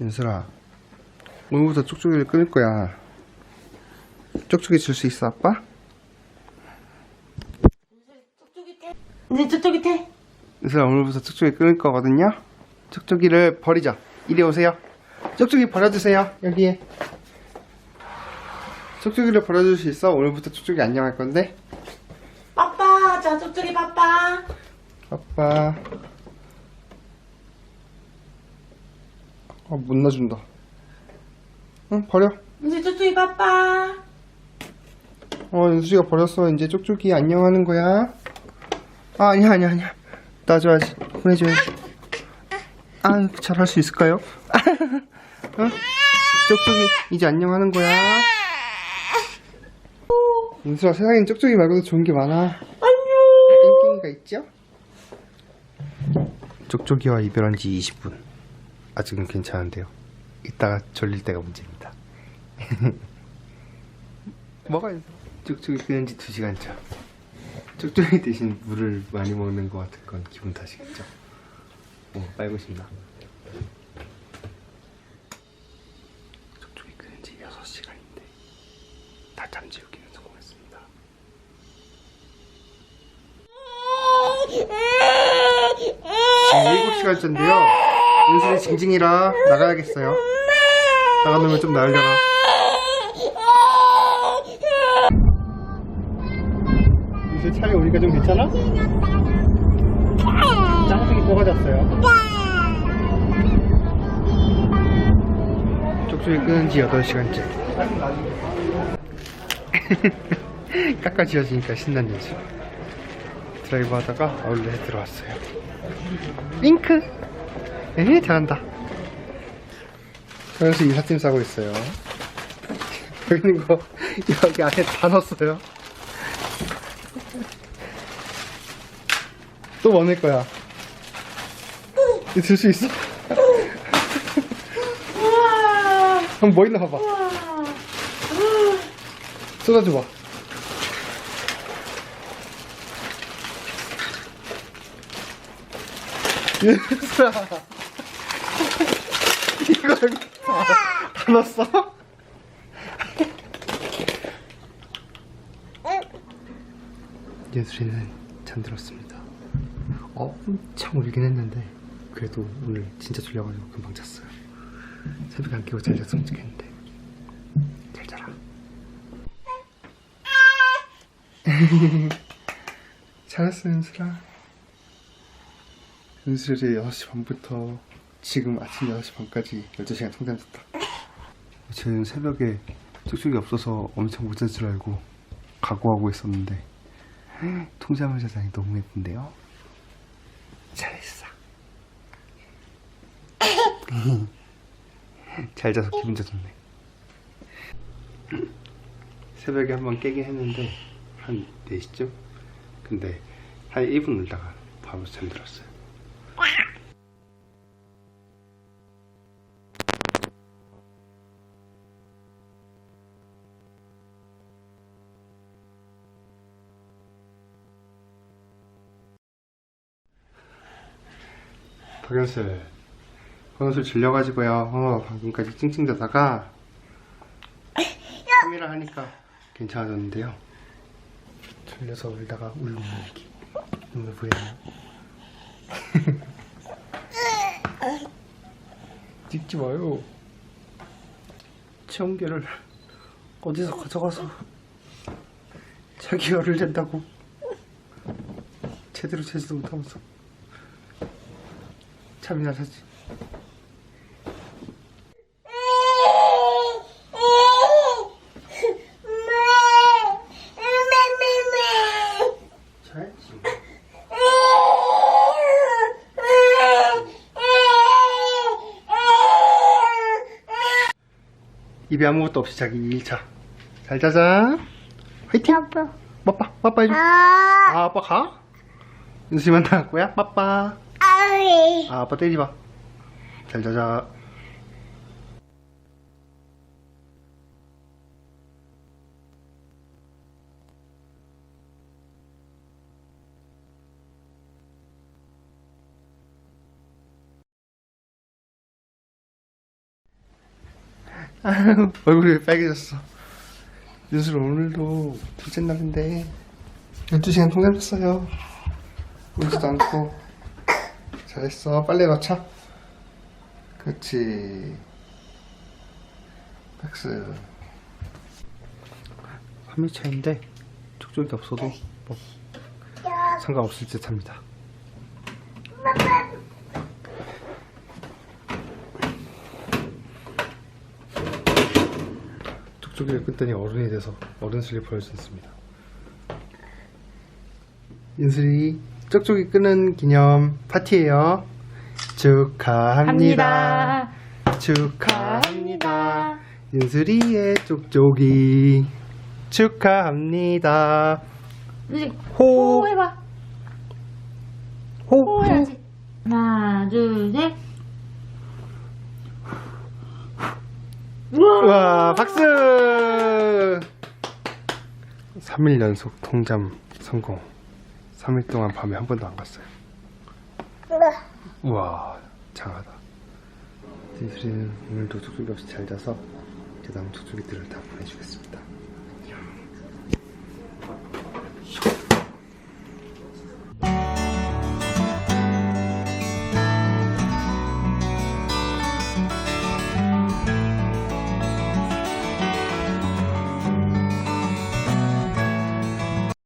윤슬아, 오늘부터 쪽쪽이를 끊을 거야. 쪽쪽이 줄 수 있어, 아빠? 이제 저쪽이 태. 윤슬아, 오늘부터 쪽쪽이 끊을 거거든요? 쪽쪽이를 버리자. 이리 오세요. 쪽쪽이 버려주세요, 여기에. 쪽쪽이를 버려줄 수 있어? 오늘부터 쪽쪽이 안녕할 건데? 빠빠, 자, 저쪽이 빠빠. 아빠. 아, 못 놔준다. 응, 버려. 이제 저쪽이 빠빠. 어, 윤수이가 버렸어. 이제 쪽쪽이 안녕하는 거야. 아, 아니야, 아니야, 아니야. 놔줘야지. 보내줘야지. 아, 잘 할 수 있을까요? 어? 쪽쪽이 이제 안녕하는 거야. 윤수아, 세상엔 쪽쪽이 말고도 좋은 게 많아. 안녕. 땡땡이가 있죠? 쪽쪽이와 이별한 지 20분. 아직은 괜찮은데요. 이따가 졸릴 때가 문제입니다. 뭐가 있어? 쪽쪽이 끄는 지 2시간 차. 쪽쪽이 대신 물을 많이 먹는 것 같은 건 기분 탓이겠죠? 오, 빨고 싶나? 쪽쪽이 끄는 지 6시간인데 낮잠 재우기는 성공했습니다. 지금 7시간째인데요. 윤슬이 징징이라 나가야겠어요. 나가놓으면 좀 나으려나. 윤슬 차례 오니까 좀 괜찮아? 짱둥이 뽑아졌어요. 쪽쪽이 끄는 지 8시간째. 깎아지어지니까 녀석. 드라이브 하다가 아울렛에 들어왔어요. 윙크! 에헤, 잘한다. 그래서 인사팀 싸고 있어요. 여기 있는 거, 여기 안에 다 넣었어요. 또뭐 넣을 거야? 들 수 있어? 그럼 뭐 있나 봐봐. 쏟아줘봐. 얘들아. 다, 다 넣었어? 예술이는 잠들었습니다. 엄청 울긴 했는데 그래도 오늘 진짜 졸려가지고 금방 잤어요. 새벽에 안 깨고 잘 잤으면 좋겠는데 잘 자라. 잘했어 윤슬아 윤슬이 6시 반부터 지금 아침 6시 반까지 12시간 통잠 잤다 저는 새벽에 쪽쪽이 없어서 엄청 못 잘 줄 알고 각오하고 있었는데 통잠을 자다니 너무 예쁜데요? 잘했어 잘 자서 기분 좋네 새벽에 한번 깨긴 했는데 한 4시쯤? 근데 한 1분 울다가 바로 잠들었어요 박연슬 박연슬 질려가지고요 어, 방금까지 찡찡 자다가 카메라 하니까 괜찮아졌는데요. 졸려서 울다가 울는 얘기. 눈물 보이나요? 찍지 마요. 체온계를 어디서 가져가서 자기 열을 잰다고 제대로 재지도 못하면서 참이나 사지. 잘했지. 입에 아무것도 없이 자기 1차. 잘 자자. 화이팅! 아빠. 빠빠, 빠빠 해줘. 아, 아빠 가? 윤수만 나갈 거야? 빠빠. 아, 아빠 때리지 마. 잘 자자. 얼굴이 빨개졌어. 윤슬 오늘도 둘째 날인데 12시간 통잠 잤어요. 울지도 않고 잘했어. 빨래 넣자. 그렇지. 박스. 3일 차인데 촉촉이 없어도 뭐 상관없을 듯 합니다. 쪽쪽이를 끊더니 어른이 돼서 어른 슬리퍼를 신습니다. 윤슬이 쪽쪽이 끄는 기념 파티예요. 축하합니다. 축하합니다. 윤슬이의 쪽쪽이 축하합니다. 이제 호, 호 해봐. 호, 호 해야지. 하나, 둘, 셋. 우와. 와, 박수! 3일 연속 통잠 성공. 3일 동안 밤에 한 번도 안 갔어요. 우와, 장하다. 진수리는 오늘도 촉촉이 없이 잘 자서 제 남은 촉촉이들을 다 보내주겠습니다.